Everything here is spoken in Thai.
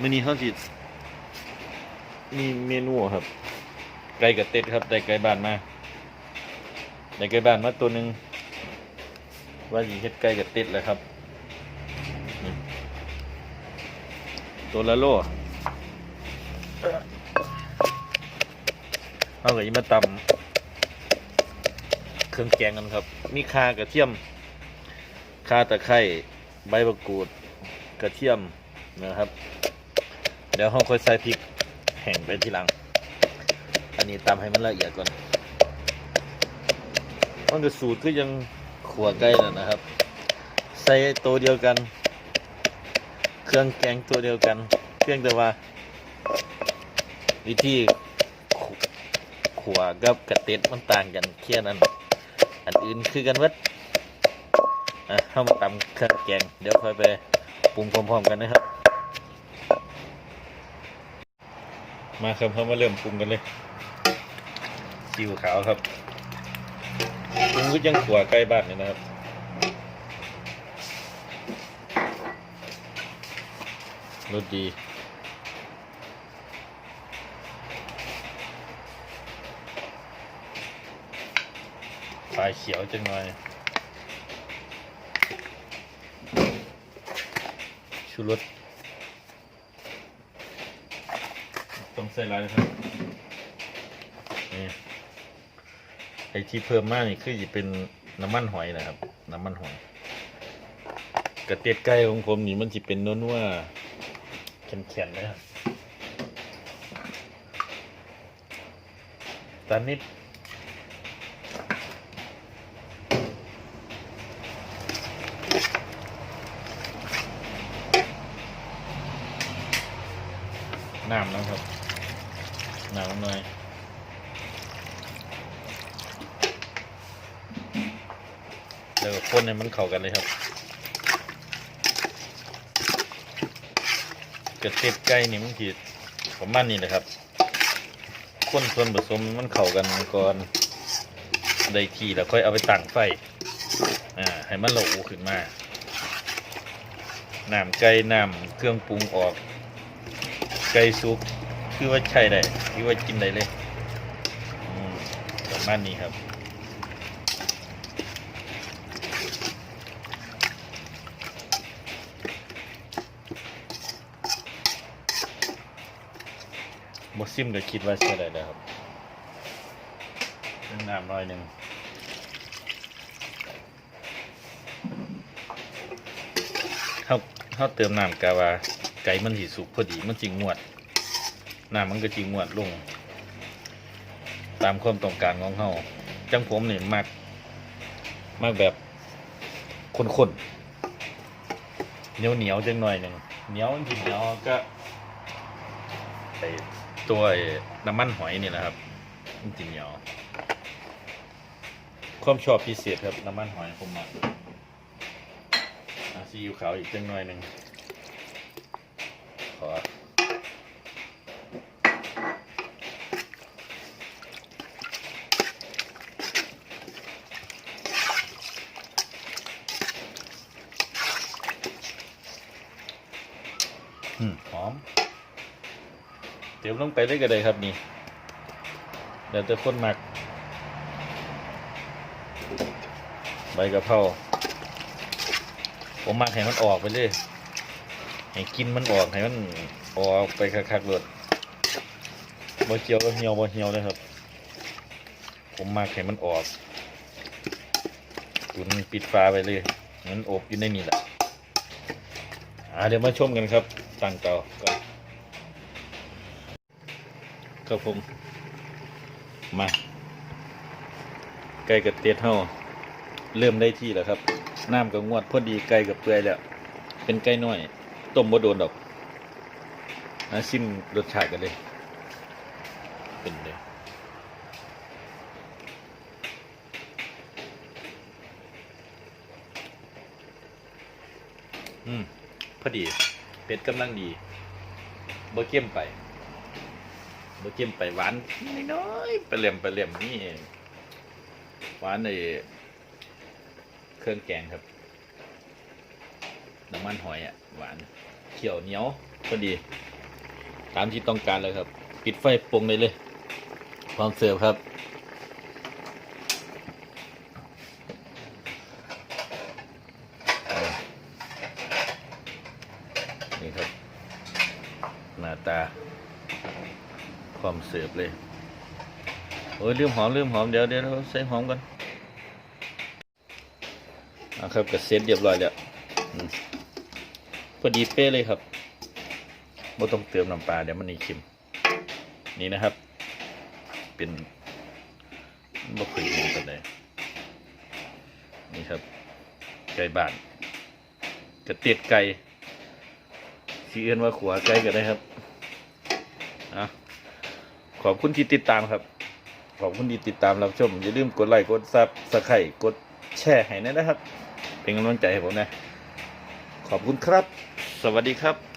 มื้อนี้เขาสิมีเมนูครับ ไก่กับเต็ดครับได้ไก่บ้านมาได้ไก่บ้านมาตัวหนึ่งว่าสิเฮ็ดไก่กับเต็ดแหละครับ ตัวละโลเอาก็ยิมาตำเครื่องแกงกันครับ มีข่ากระเทียมข่าตะไคร้ใบมะกรูดกระเทียมนะครับ เดี๋ยวเราค่อยใส่พริกแห้งไปทีหลัง อันนี้ตำให้มันละเอียดก่อนมันจะสูตรก็ยังขัวไก่นั่นนะครับ ใส่ตัวเดียวกัน เครื่องแกงตัวเดียวกันเพียงแต่ว่า วิธีขขัวกับกระเต็ดมันต่างกันแค่นั้น อันอื่นคือกันวัดอะเข้ามาตำเครื่องแกง เดี๋ยวค่อยไปปรุงพร้อมๆกันนะครับ มาครับเขามาเริ่มปรุงกันเลยซีอิ๊วขาวครับปรุงก็ยังขัวใกล้บ้านนี่นะครับรสดีปลายเขียวจังหน่อยชูรส ต้องใส่ลายนะครับนี่ไอที่เพิ่มมากนี่คือจะเป็นน้ำมันหอยนะครับ น้ำมันหอยกระเตียดไก่ของผมนี่มันจะเป็นนัวๆแข็งๆนะครับตอนนี้น้ำนะครับ หน้ำหน่อยแล้วก็คนให้มันเข้ากันเลยครับกระเทียมไก่นี่มันขีดประมาณนี้นะครับคนส่วนผสมมันเข้ากันก่อนได้ทีแล้วค่อยเอาไปตั้งไฟอ่าให้มันละอูขึ้นมาน้ำไก่น้ำเครื่องปรุงออก ไก่สุก คือว่าใช่ได้คือว่ากินได้เลยประมาณนี้ครับบซิมก็คิดว่าใช่ได้แล้วครับน้ำน้อยหนึ่งเขาเขาเติมน้ำกะว่าไก่มันสีสุกพอดีมันจิงงวด น้ำมันก็จิงวดลง ตามความต้องการของเขาจังผมนี่มักมักแบบข้นๆเหนียวเหนียวๆจังหน่อยหนึ่งเหนียวจริงเหนียวก็ไอตัวน้ำมันหอยนี่แหละครับมันจริงเหนียวความชอบพิเศษครับน้ำมันหอยผมมักอะซีอิ๊วขาวอีกจังหน่อยหนึ่งขอ หอม เตรียมลงไปได้ก็ได้ครับนี่เดี๋ยวจะคนหมัก ใบกะเพราผมหมักให้มันออกไปเลยให้กินมันออกให้มันออกไปคักๆเลยบ่เคี้ยวบ่เหี่ยวบ่เหี่ยวเลยครับ ผมหมักให้มันออกตุนปิดฟ้าไปเลยให้นอบอยู่ในนี่แหละอ่าเดี๋ยวมาชมกันครับ ตั้งเตาก่อนครับผม มาไก่กับเตียดเฮาเริ่มได้ที่แล้วครับ น้ำกับงวดพอดีไก่กับเปื่อยแล้ว เป็นไก่น้อย ต้มบ่โดนดอกมาชิมรสชาติกันเลย เป็นเลยอืม พอดี เป็ดกำลังดีเบ่เข้มไปเบ่เข้มไปหวานน้อยๆไปเลี่ยมไปเลี่ยมนี่หวานในเครื่องแกงครับน้ำมันหอยอะหวานเขียวเหนียวพอดี ตามที่ต้องการเลยครับ ปิดไฟปรุงเลยเลย พร้อมเสิร์ฟครับนี่ครับ หน้า ตา ความเสิร์ฟเลยโอ้ยลืมหอมลืมหอมเดี๋ยวเดี๋ยวเราใส่หอมกันเอาครับก็เสร็จเรียบร้อยแล้วพอดีเป๊ะเลยครับไม่ต้องเติมน้ำปลาเดี๋ยวมันนี่เค็มนี่นะครับ เป็นบ่เคยเห็นกันเลยนี่ครับ ไก่บ้านกระเตียดไก่ที่เอื้อนว่าขัวไก่ก็ได้ครับ อะขอบคุณที่ติดตามครับ ขอบคุณที่ติดตามรับชม อย่าลืมกดไลค์กดซับสไครต์กดแชร์ให้นะครับ เป็นกำลังใจให้ผมนะ ขอบคุณครับ สวัสดีครับ